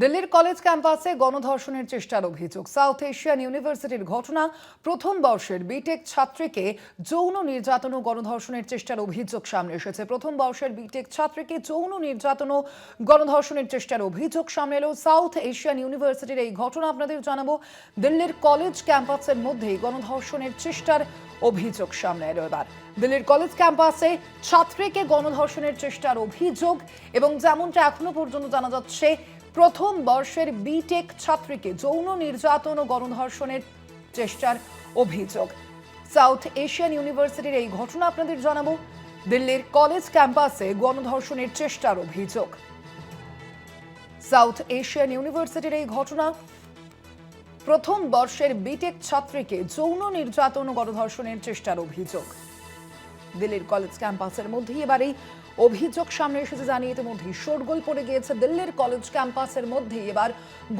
দিল্লির কলেজ ক্যাম্পাসে গণধর্ষণের চেষ্টার অভিযোগ। সাউথ এশিয়ান ইউনিভার্সিটির ঘটনা প্রথম বর্ষের বিটেক ছাত্রীকে যৌন নির্যাতন ও গণধর্ষণের চেষ্টার অভিযোগ সামনে এসেছে। প্রথম বর্ষের বিটেক ছাত্রীকে যৌন নির্যাতন ও গণধর্ষণের চেষ্টার অভিযোগ সামনে এলো। সাউথ এশিয়ান ইউনিভার্সিটির এই ঘটনা আপনাদের জানাব। দিল্লির কলেজ ক্যাম্পাসের মধ্যেই গণধর্ষণের চেষ্টার অভিযোগ সামনে এলো এবার। দিল্লির কলেজ ক্যাম্পাসে ছাত্রীকে গণধর্ষণের চেষ্টার অভিযোগ এবং যেমনটা এখনও পর্যন্ত জানা যাচ্ছে, প্রথম বর্ষের বিটেক ছাত্রীকে যৌন নির্যাতন ও গণধর্ষণের চেষ্টার অভিযোগ। সাউথ এশিয়ান ইউনিভার্সিটির এই ঘটনা আপনাদের জানাব। দিল্লির কলেজ ক্যাম্পাসে গণধর্ষণের চেষ্টার অভিযোগ। সাউথ এশিয়ান ইউনিভার্সিটির এই ঘটনা, প্রথম বর্ষের বিটেক ছাত্রীকে যৌন নির্যাতন ও গণধর্ষণের চেষ্টার অভিযোগ। দিল্লির কলেজ ক্যাম্পাসের মধ্যেই। এবার এই অভিযোগ সামনে এসেছে জানিয়ে ইতিমধ্যেই শোরগোল পড়ে গিয়েছে দিল্লির কলেজ ক্যাম্পাসের মধ্যেই। এবার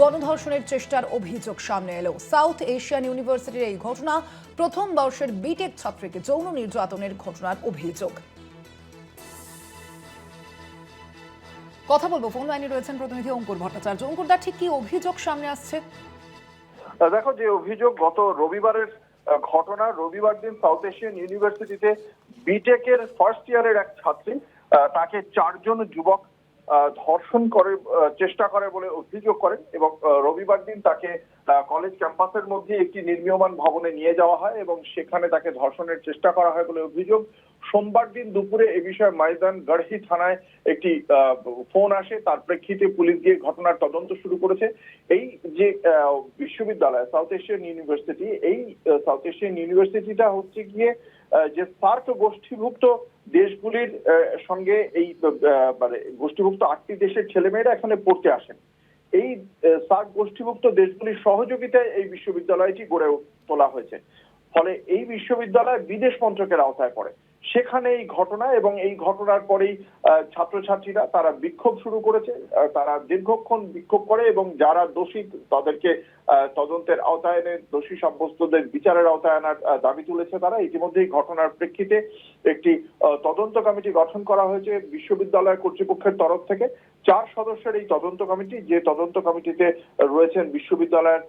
গণধর্ষণের চেষ্টার অভিযোগ সামনে এলো। সাউথ এশিয়ান ইউনিভার্সিটির এই ঘটনা প্রথম বর্ষের বিটেক ছাত্রীকে যৌন নির্যাতনের ঘটনার অভিযোগ। কথা বলব, ফোন লাইনে রয়েছেন প্রতিনিধি অঙ্কুর ভট্টাচার্য। অঙ্কুর দা ঠিক কি অভিযোগ সামনে আসছে? দেখো, যে অভিযোগ গত রবিবারের ঘটনা রবিবার দিন সাউথ এশিয়ান ইউনিভার্সিটিতে বিটেক এর ফার্স্ট ইয়ারের এক ছাত্রী তাকে চারজন যুবক ধর্ষণ করে চেষ্টা করে বলে অভিযোগ করেন এবং রবিবার দিন তাকে কলেজ ক্যাম্পাসের মধ্যে একটি নির্মীয়মান ভবনে নিয়ে যাওয়া হয় এবং সেখানে তাকে ধর্ষণের চেষ্টা করা হয় বলে অভিযোগ। সোমবার দিন দুপুরে এ বিষয়ে ময়দান গড়হি থানায় একটি ফোন আসে। তার প্রেক্ষিতে পুলিশ গিয়ে ঘটনার তদন্ত শুরু করেছে। এই যে বিশ্ববিদ্যালয় সাউথ এশিয়ান ইউনিভার্সিটি এই সাউথ এশিয়ান ইউনিভার্সিটিটা হচ্ছে গিয়ে যে সার্ক গোষ্ঠীভুক্ত দেশগুলির সঙ্গে এই মানে গোষ্ঠীভুক্ত আটটি দেশের ছেলেমেয়েরা এখানে পড়তে আসেন। এই সার্ক গোষ্ঠীভুক্ত দেশগুলির সহযোগিতায় এই বিশ্ববিদ্যালয়টি গড়ে তোলা হয়েছে। ফলে এই বিশ্ববিদ্যালয় বিদেশ মন্ত্রকের আওতায় পড়ে। সেখানে এই ঘটনা এবং এই ঘটনার পরেই ছাত্রছাত্রীরা তারা বিক্ষোভ শুরু করেছে। তারা দীর্ঘক্ষণ বিক্ষোভ করে এবং যারা দোষী তাদেরকে তদন্তের আওতায় এনে দোষী সাব্যস্তদের বিচারের আওতায় আনার দাবি তুলেছে তারা। ইতিমধ্যেই ঘটনার প্রেক্ষিতে একটি তদন্ত কমিটি গঠন করা হয়েছে বিশ্ববিদ্যালয় কর্তৃপক্ষের তরফ থেকে। চার সদস্যের এই তদন্ত কমিটি, যে তদন্ত কমিটিতে রয়েছেন বিশ্ববিদ্যালয়ের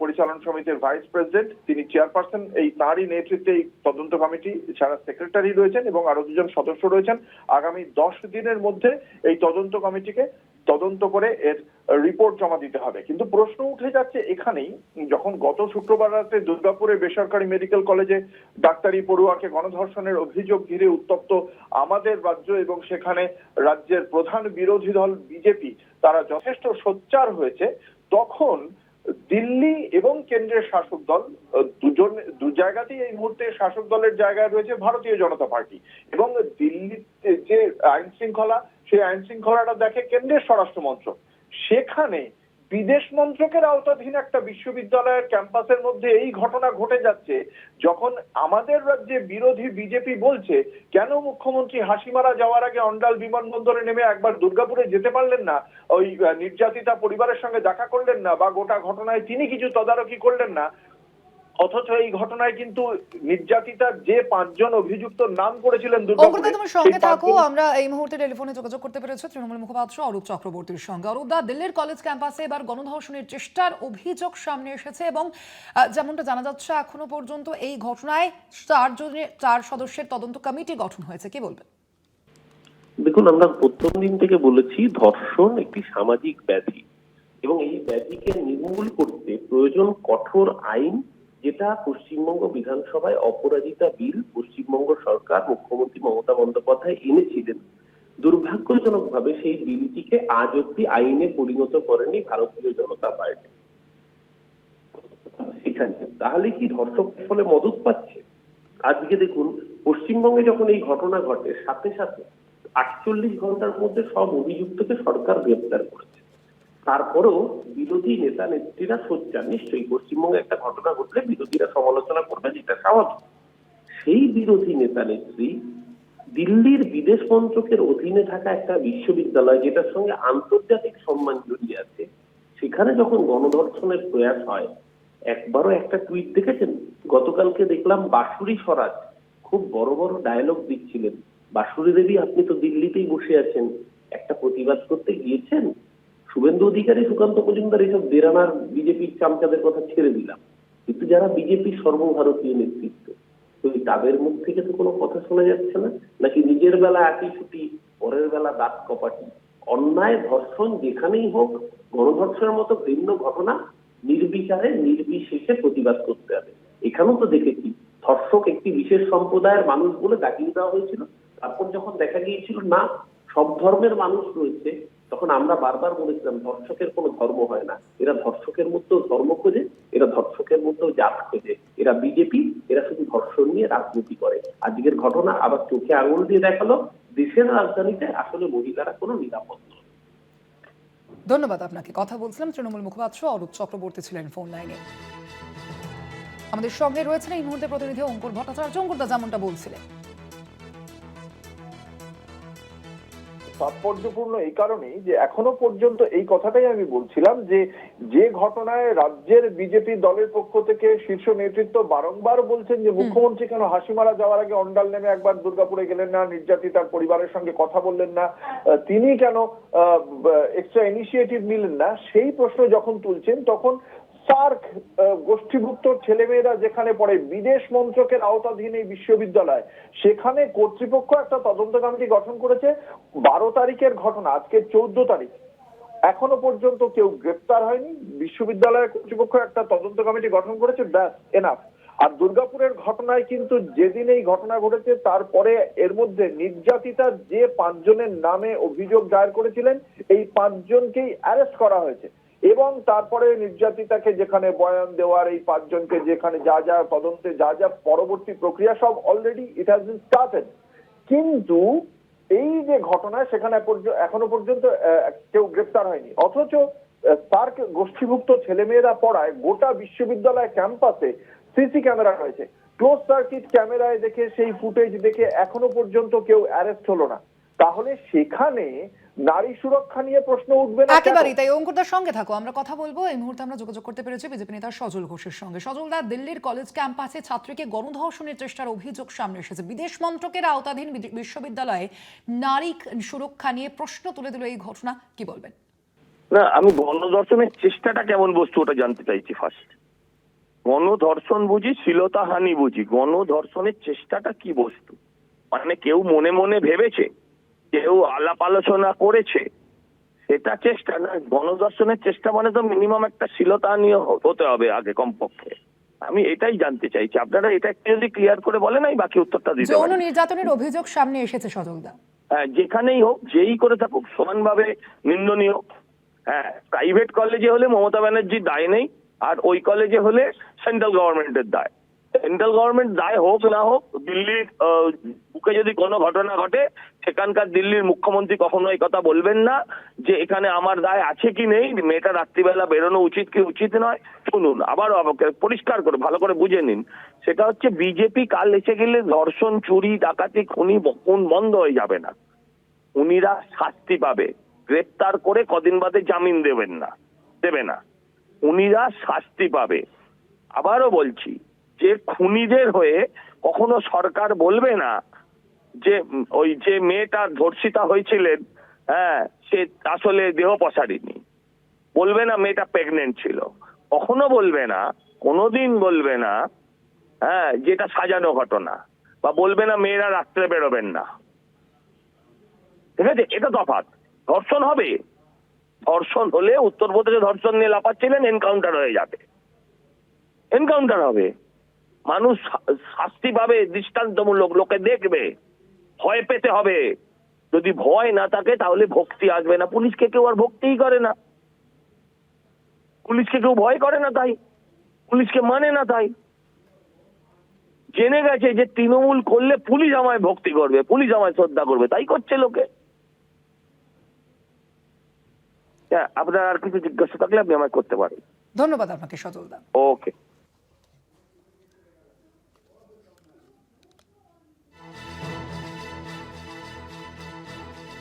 পরিচালন সমিতির ভাইস প্রেসিডেন্ট, তিনি চেয়ারপারসন, এই তাঁরই নেতৃত্বে এই তদন্ত কমিটি ছাড়া সেক্রেটারি রয়েছেন এবং আরও দুজন সদস্য রয়েছেন। আগামী দশ দিনের মধ্যে এই তদন্ত কমিটিকে তদন্ত করে এর রিপোর্ট জমা দিতে হবে। কিন্তু প্রশ্ন উঠে যাচ্ছে এখানেই, যখন গত শুক্রবার রাতে দুর্গাপুরে বেসরকারি মেডিকেল কলেজে ডাক্তারি পড়ুয়াকে গণধর্ষণের অভিযোগ ঘিরে উত্তপ্ত আমাদের রাজ্য এবং সেখানে রাজ্যের প্রধান বিরোধী দল বিজেপি, তারা যথেষ্ট সোচ্চার হয়েছে। তখন দিল্লি এবং কেন্দ্রের শাসক দল দুজন, দু জায়গাতেই এই মুহূর্তে শাসক দলের জায়গায় রয়েছে ভারতীয় জনতা পার্টি। এবং দিল্লিতে যে আইন শৃঙ্খলা সেই আইন শৃঙ্খলাটা দেখে কেন্দ্রের স্বরাষ্ট্র মন্ত্রক। সেখানে বিদেশ মন্ত্রকের আওতাধীন একটা বিশ্ববিদ্যালয়ের ক্যাম্পাসের মধ্যে এই ঘটনা ঘটে যাচ্ছে, যখন আমাদের রাজ্যে বিরোধী বিজেপি বলছে, কেন মুখ্যমন্ত্রী হাসিমারা যাওয়ার আগে অন্ডাল বিমানবন্দরে নেমে একবার দুর্গাপুরে যেতে পারলেন না? ওই নির্যাতিতা পরিবারের সঙ্গে দেখা করলেন না বা গোটা ঘটনায় তিনি কিছু তদারকি করলেন না? অথচ এই ঘটনায় কিন্তু নির্যাতিতার যে পাঁচজন অভিযুক্ত নাম করেছিলেন অঙ্কুরদা দুর্গাপুরে তোমার সঙ্গে থাকো আমরা এই মুহূর্তে টেলিফোনে যোগাযোগ করতে পেরেছি তৃণমূল মুখপাত্র অরূপ চক্রবর্তীর সঙ্গে। অরূপদা দিল্লির কলেজ ক্যাম্পাসে এবার গণধর্ষণের চেষ্টার অভিযোগ সামনে এসেছে এবং যেমনটা জানা যাচ্ছে এখনও পর্যন্ত এই ঘটনায় চার জনের চার সদস্যের তদন্ত কমিটি গঠন হয়েছে। কি বলবেন? দেখুন আমরা প্রথম দিন থেকে বলেছি ধর্ষণ একটি সামাজিক ব্যাধি এবং এই ব্যাধিকে নির্মূল করতে প্রয়োজন কঠোর আইন যেটা পশ্চিমবঙ্গ বিধানসভায় অপরাজিতা বিল পশ্চিমবঙ্গ সরকার, মুখ্যমন্ত্রী মমতা বন্দ্যোপাধ্যায় এনেছিলেন। দুর্ভাগ্যজনকভাবে সেই বিলটিকে আজ অব্দি আইনে পরিণত করেনি ভারতীয় জনতা পার্টি। সেখানে তাহলে কি ধর্ষক ফলে মদত পাচ্ছে? আজকে দেখুন, পশ্চিমবঙ্গে যখন এই ঘটনা ঘটে, সাথে সাথে আটচল্লিশ ঘণ্টার মধ্যে সব অভিযুক্তকে সরকার গ্রেপ্তার করেছে। তারপরেও বিরোধী নেতা নেত্রীরা সোচ্চার। নিশ্চয়ই পশ্চিমবঙ্গে একটা ঘটনা ঘটলে বিরোধীরা সমালোচনা করবে যেটা স্বাভাবিক। সেই বিরোধী নেতা নেত্রী দিল্লির বিদেশ মন্ত্রকের অধীনে থাকা একটা বিশ্ববিদ্যালয়, যেটার সঙ্গে আন্তর্জাতিক সম্মান জড়িয়ে আছে, সেখানে যখন গণধর্ষণের প্রয়াস হয়, একবারও একটা টুইট দেখেছেন? গতকালকে দেখলাম বাসুরি স্বরাজ খুব বড় বড় ডায়লগ দিচ্ছিলেন। বাসুরি দেবী, আপনি তো দিল্লিতেই বসে আছেন। একটা প্রতিবাদ করতে গিয়েছেন? শুভেন্দু অধিকারী, সুকান্ত মজুমদার এইসব দেরানার বিজেপির চামচাদের কথা ছেড়ে দিলাম। কিন্তু যারা বিজেপির সর্বভারতীয় নেতৃত্ব তো তাদের মুখ থেকে তো কোনো কথা শোনা যাচ্ছে না? নাকি নিজের বেলা একই ছুটি, পরের বেলা দাঁত কপাটি? অন্যায় ধর্ষণ যেখানেই হোক, গণধর্ষণের মতো ভিন্ন ঘটনা নির্বিচারে, নির্বিশেষে প্রতিবাদ করতে হবে। এখানেও তো দেখেছি, ধর্ষক একটি বিশেষ সম্প্রদায়ের মানুষ বলে দাগিয়ে দেওয়া হয়েছিল। তারপর যখন দেখা গিয়েছিল, না, সব ধর্মের মানুষ রয়েছে তখন আমরা বারবার বলেছিলাম, ধর্ষকের কোনো ধর্ম হয় না। এরা ধর্ষকের মধ্যেও ধর্ম খোঁজে, এরা ধর্ষকের মধ্যেও জাত খোঁজে। এরা বিজেপি, এরা শুধু ধর্ষণ নিয়ে রাজনীতি করে। আজকের ঘটনা আবার চোখে আঙুল দিয়ে দেখাল, দেশের রাজধানীতে আসলে মহিলারা কোনো নিরাপদ ধন্যবাদ আপনাকে। কথা বলছিলাম তৃণমূল মুখপাত্র অরূপ চক্রবর্তী ছিলেন ফোন লাইনে। আমাদের সঙ্গে রয়েছেন এই মুহূর্তে প্রতিনিধি অঙ্কুর ভট্টাচার্য। অঙ্কুরদা, যেমনটা বলছিলেন। তাৎপর্যপূর্ণ এই কারণেই যে এখনও পর্যন্ত এই কথাটাই আমি বলছিলাম যে যে ঘটনায় রাজ্যের বিজেপি দলের পক্ষ থেকে শীর্ষ নেতৃত্ব বারংবার বলছেন যে মুখ্যমন্ত্রী কেন হাসিমারা যাওয়ার আগে অন্ডাল নেমে একবার দুর্গাপুরে গেলেন না নির্যাতিতার পরিবারের সঙ্গে কথা বললেন না তিনি কেন এক্সট্রা ইনিশিয়েটিভ নিলেন না সেই প্রশ্ন যখন তুলছেন তখন সার্ক গোষ্ঠীভুক্ত ছেলেমেয়েরা যেখানে পড়ে, বিদেশ মন্ত্রকের আওতাধীন এই বিশ্ববিদ্যালয়, সেখানে কর্তৃপক্ষ একটা তদন্ত কমিটি গঠন করেছে। বারো তারিখের ঘটনা, আজকে চৌদ্দ তারিখ। এখনও পর্যন্ত কেউ গ্রেপ্তার হয়নি। বিশ্ববিদ্যালয়ের কর্তৃপক্ষ একটা তদন্ত কমিটি গঠন করেছে। ব্যাস এনাফ আর দুর্গাপুরের ঘটনায় কিন্তু যেদিন এই ঘটনা ঘটেছে, তারপরে এর মধ্যে নির্যাতিতা যে পাঁচজনের নামে অভিযোগ দায়ের করেছিলেন, এই পাঁচজনকেই অ্যারেস্ট করা হয়েছে। এবং তারপরে নির্যাতিতাকে যেখানে বয়ান দেওয়ার এই পাঁচজনকে যেখানে যা যা তদন্তে যা যা পরবর্তী প্রক্রিয়া সব already it has been started কিন্তু এই যে ঘটনা সেখানে এখনও পর্যন্ত কেউ গ্রেপ্তার হয়নি। অথচ সার্ক গোষ্ঠীভুক্ত ছেলেমেয়েরা পড়ায় গোটা বিশ্ববিদ্যালয় ক্যাম্পাসে সিসি ক্যামেরা রয়েছে। ক্লোজ সার্কিট ক্যামেরায় দেখে, সেই ফুটেজ দেখে এখনও পর্যন্ত কেউ অ্যারেস্ট হলো না। তাহলে সেখানে নারী সুরক্ষা নিয়ে প্রশ্ন উঠবে না একেবারেই তাই অঙ্কুরদার সঙ্গে থাকো আমরা কথা বলব। এই মুহূর্তে আমরা যোগাযোগ করতে পেরেছি বিজেপি নেতা সজল ঘোষের সঙ্গে। সজলদা দিল্লির কলেজ ক্যাম্পাসে ছাত্রীকে গণধর্ষণের চেষ্টার অভিযোগ সামনে এসেছে। বিদেশ মন্ত্রকের আওতাধীন বিশ্ববিদ্যালয়ে নারী সুরক্ষা নিয়ে প্রশ্ন তুলে দিল এই ঘটনা। কি বলবেন? না আমি গণধর্ষণের চেষ্টাটা কেমন বস্তু ওটা জানতে চাইছি ফার্স্ট গণধর্ষণ বুঝি শ্লীলতাহানি বুঝি। গণধর্ষণের চেষ্টাটা কি বস্তু? মানে কেউ মনে মনে ভেবেছে? কেউ আলাপ আলোচনা করেছে সেটা চেষ্টা না গণদর্শনের চেষ্টা মানে তো মিনিমাম একটা শ্লীলতাহানি হতে হবে আগে কমপক্ষে। আমি এটাই জানতে চাইছি। আপনারা এটা একটু যদি ক্লিয়ার করে বলেন আমি বাকি উত্তরটা দিতে যৌন নির্যাতনের অভিযোগ সামনে এসেছে সজলদা। হ্যাঁ, যেখানেই হোক যেই করে থাকুক সমানভাবে নিন্দনীয়। হ্যাঁ প্রাইভেট কলেজে হলে মমতা ব্যানার্জির দায় নেই আর ওই কলেজে হলে সেন্ট্রাল গভর্নমেন্টের দায়। সেন্ট্রাল গভর্নমেন্ট দায় হোক না হোক, দিল্লির বুকে যদি কোনো ঘটনা ঘটে, সেখানকার দিল্লির মুখ্যমন্ত্রী কখনো এই কথা বলবেন না যে এখানে আমার দায় আছে কি নেই, মেয়েটা রাত্রিবেলা বেরোনো উচিত কি উচিত নয়, শুনুন আবার পরিষ্কার করে, ভালো করে বুঝে নিন। সেটা হচ্ছে বিজেপি কাল এসে গেলে ধর্ষণ, চুরি, ডাকাতি, খুনি খুন বন্ধ হয়ে যাবে না। উনিরা শাস্তি পাবে। গ্রেপ্তার করে কদিন বাদে জামিন দেবেন না, দেবে না। উনিরা শাস্তি পাবে। আবারও বলছি যে খুনিদের হয়ে কখনো সরকার বলবে না যে ওই যে মেয়েটা ধর্ষিতা হয়েছিলেন হ্যাঁ সে আসলে দেহ পসারিনি। বলবে না মেয়েটা প্রেগনেন্ট ছিল। কখনো বলবে না, কোনোদিন বলবে না হ্যাঁ যেটা সাজানো ঘটনা। বা বলবে না মেয়েরা রাত্রে বেরোবেন না। ঠিক আছে? এটা তফাৎ। ধর্ষণ হবে। ধর্ষণ হলে উত্তরপ্রদেশে ধর্ষণ নিয়ে লাপাচ্ছিলেন এনকাউন্টার হয়ে যাবে। এনকাউন্টার হবে। মানুষ শাস্তি পাবে দৃষ্টান্তমূলক লোকে দেখবে ভয় পেতে হবে। যদি ভয় না থাকে তাহলে ভক্তি আসবে না। পুলিশকে কেউ আর ভক্তিই করে না। পুলিশকে কেউ ভয় করে না তাই। পুলিশকে মানে না তাই। জেনে গেছে যে তৃণমূল করলে পুলিশ আমায় ভক্তি করবে পুলিশ আমায় শ্রদ্ধা করবে তাই করছে লোকে। হ্যাঁ আপনার আর কিছু জিজ্ঞাসা থাকলে আপনি আমায় করতে পারেন। ধন্যবাদ আপনাকে সজলদা। ওকে।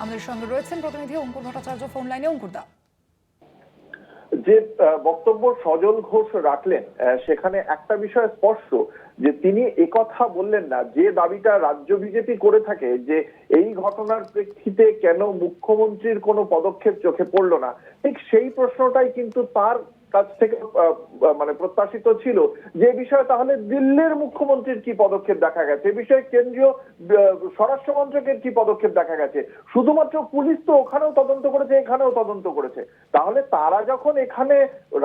আমাদের সঙ্গে রয়েছেন প্রতিনিধি অঙ্কুর ভট্টাচার্য। ফোন লাইনে অঙ্কুরদা যে বক্তব্য সজল ঘোষ রাখলেন সেখানে একটা বিষয় স্পষ্ট, যে তিনি একথা বললেন না, যে দাবিটা রাজ্য বিজেপি করে থাকে, যে এই ঘটনার প্রেক্ষিতে কেন মুখ্যমন্ত্রীর কোনো পদক্ষেপ চোখে পড়ল না, ঠিক সেই প্রশ্নটাই কিন্তু তার কাছ থেকে মানে প্রত্যাশিত ছিল। যে বিষয়ে তাহলে দিল্লির মুখ্যমন্ত্রীর কি পদক্ষেপ দেখা গেছে? এ বিষয়ে কেন্দ্রীয় স্বরাষ্ট্র মন্ত্রকের কি পদক্ষেপ দেখা গেছে? শুধুমাত্র পুলিশ তো ওখানেও তদন্ত করেছে, এখানেও তদন্ত করেছে। তাহলে তারা যখন এখানে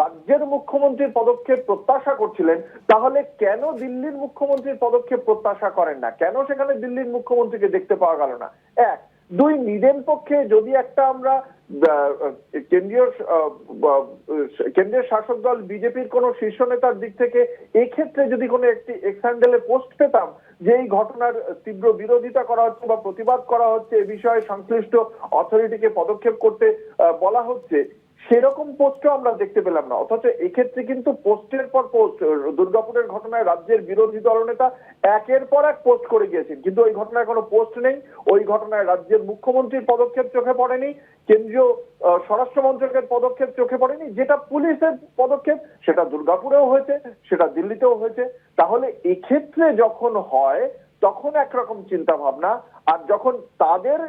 রাজ্যের মুখ্যমন্ত্রীর পদক্ষেপ প্রত্যাশা করছিলেন, তাহলে কেন দিল্লির মুখ্যমন্ত্রীর পদক্ষেপ প্রত্যাশা করেন না? কেন সেখানে দিল্লির মুখ্যমন্ত্রীকে দেখতে পাওয়া গেল না? এক, দুই নিদেন পক্ষে যদি একটা আমরা কেন্দ্রীয় কেন্দ্রীয় শাসক দল বিজেপির কোন শীর্ষ নেতার দিক থেকে এক্ষেত্রে যদি কোনো একটি এক্স হ্যান্ডেলে পোস্ট পেতাম, যে এই ঘটনার তীব্র বিরোধিতা করা হচ্ছে বা প্রতিবাদ করা হচ্ছে এ বিষয়ে সংশ্লিষ্ট অথরিটিকে পদক্ষেপ করতে বলা হচ্ছে সেরকম পোস্টও আমরা দেখতে পেলাম না। অথচ এক্ষেত্রে কিন্তু পোস্টের পর পোস্ট দুর্গাপুরের ঘটনায় রাজ্যের বিরোধী দলনেতা একের পর এক পোস্ট করে গিয়েছেন। কিন্তু ওই ঘটনায় কোনো পোস্ট নেই। ওই ঘটনায় রাজ্যের মুখ্যমন্ত্রীর পদক্ষেপ চোখে পড়েনি। কেন্দ্রীয় স্বরাষ্ট্র মন্ত্রকের পদক্ষেপ চোখে পড়েনি। যেটা পুলিশের পদক্ষেপ, সেটা দুর্গাপুরেও হয়েছে, সেটা দিল্লিতেও হয়েছে। তাহলে এক্ষেত্রে যখন হয় তখন একরকম চিন্তা ভাবনা আর যখন তাদের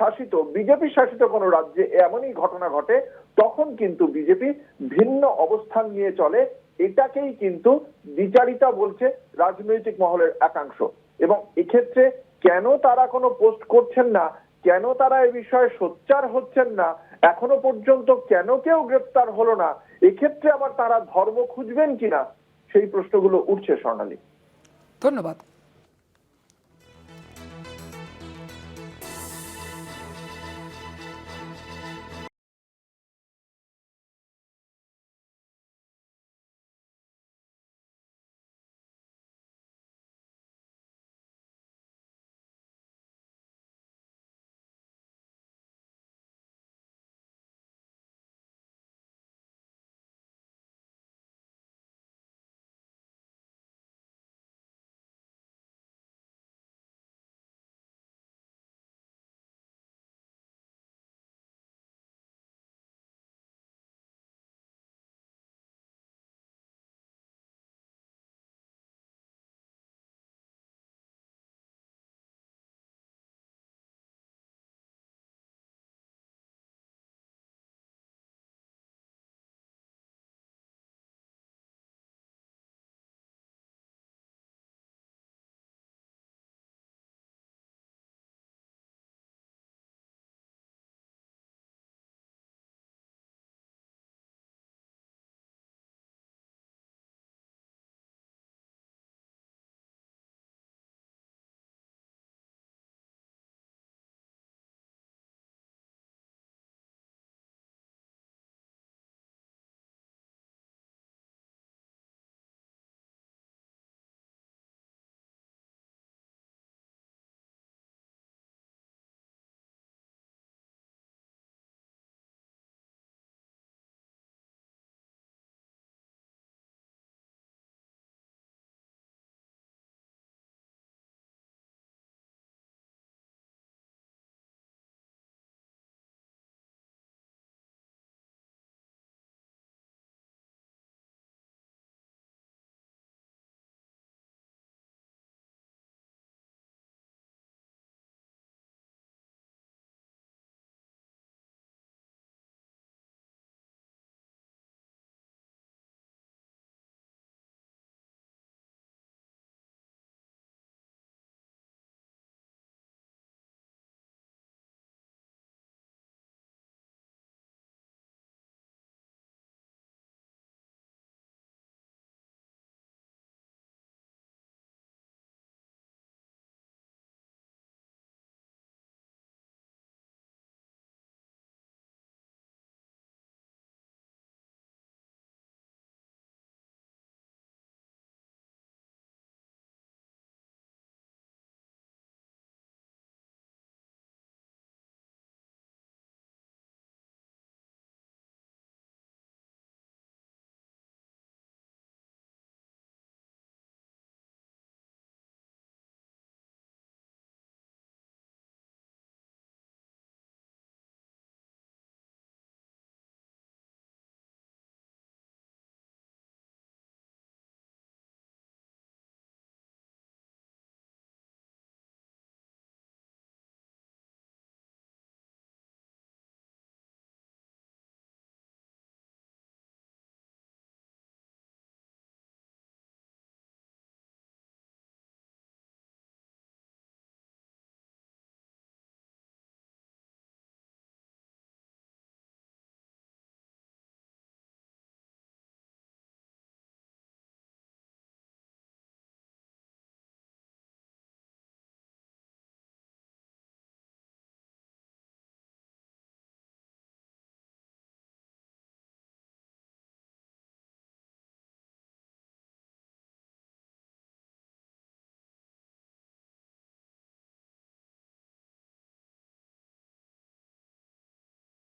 শাসিত, বিজেপি শাসিত কোনো রাজ্যে এমনই ঘটনা ঘটে, তখন কিন্তু বিজেপি ভিন্ন অবস্থান নিয়ে চলে। এটাকেই কিন্তু বিচারিতা বলছে রাজনৈতিক মহলের একাংশ। এবং এক্ষেত্রে কেন তারা কোনো পোস্ট করছেন না? কেন তারা এ বিষয়ে সোচ্চার হচ্ছেন না? এখনও পর্যন্ত কেন কেউ গ্রেপ্তার হলো না? এক্ষেত্রে আবার তারা ধর্ম খুঁজবেন কিনা? সেই প্রশ্নগুলো উঠছে স্বর্ণালী। ধন্যবাদ।